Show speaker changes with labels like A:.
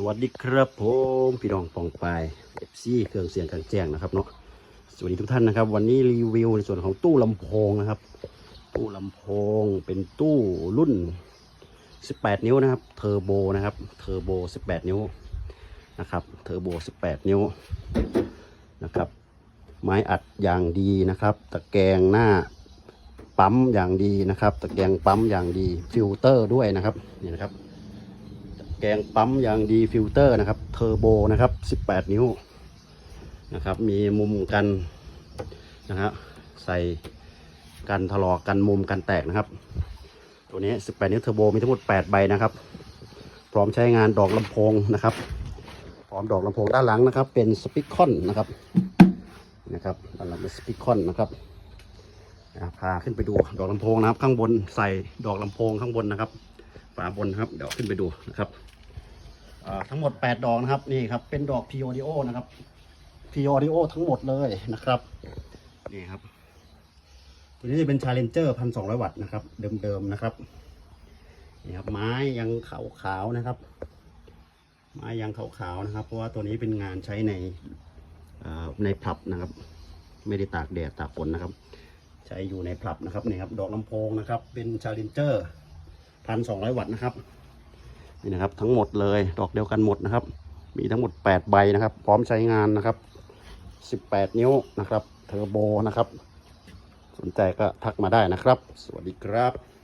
A: สวัสดีครับผมพี่น้องปองปายเอฟซีเครื่องเสียงกลางแจ้งนะครับเนาะสวัสดีทุกท่านนะครับ วันนี้รีวิวในส่วนของตู้ลำโพงนะครับ ตู้ลำโพงเป็นตู้รุ่น 18 นิ้วนะครับเทอร์โบนะครับเทอร์โบ 18 นิ้วนะครับเทอร์โบ 18 นิ้วนะครับ ไม้อัดอย่างดีนะครับ ตะแกรงหน้าปั๊มอย่างดีนะครับ ตะแกรงปั๊มอย่างดีฟิลเตอร์ด้วยนะครับนี่นะครับ แกงปั๊มอย่างดีฟิลเตอร์นะครับเทอร์โบนะครับ 18 นิ้วนะครับ มีมุมกันนะครับใส่กันถลอกกันมุมกันแตกนะครับ ตัวนี้ 18 นิ้วเทอร์โบมีทั้งหมด 8 ใบนะครับ พร้อมใช้งานดอกลำโพงนะครับ พร้อมดอกลำโพงด้านหลังนะครับ เป็นสปิคอนนะครับนะครับด้านหลังเป็นสปิคอนนะครับพาขึ้นไปดูดอกลำโพงนะครับ ข้างบนใส่ดอกลำโพงข้างบนนะครับฝาบนครับ เดี๋ยวขึ้นไปดูนะครับ ทั้งหมด 8 ดอกนะครับนี่ครับเป็นดอก p ี o อ i o นะครับ p ี o อ i o ทั้งหมดเลยนะครับนี่ครับ ตัวนี้จะเป็น Challenger พันสองวัตต์นะครับ เดิมๆนะครับนี่ครับ ไม้ยังขาวๆนะครับ ไม้ยังขาวๆนะครับ เพราะว่าตัวนี้เป็นงานใช้ในในผับนะครับ ไม่ได้ตากแดดตากฝนนะครับ ใช้อยู่ในผับนะครับนี่ครับ ดอกลำโพงนะครับ เป็น Challenger พันสองร้อยวัตต์นะครับ นี่นะครับ ทั้งหมดเลย ดอกเดียวกันหมดนะครับ มีทั้งหมด 8 ใบนะครับ พร้อมใช้งานนะครับ 18 นิ้วนะครับ เทอร์โบนะครับ สนใจก็ทักมาได้นะครับ สวัสดีครับ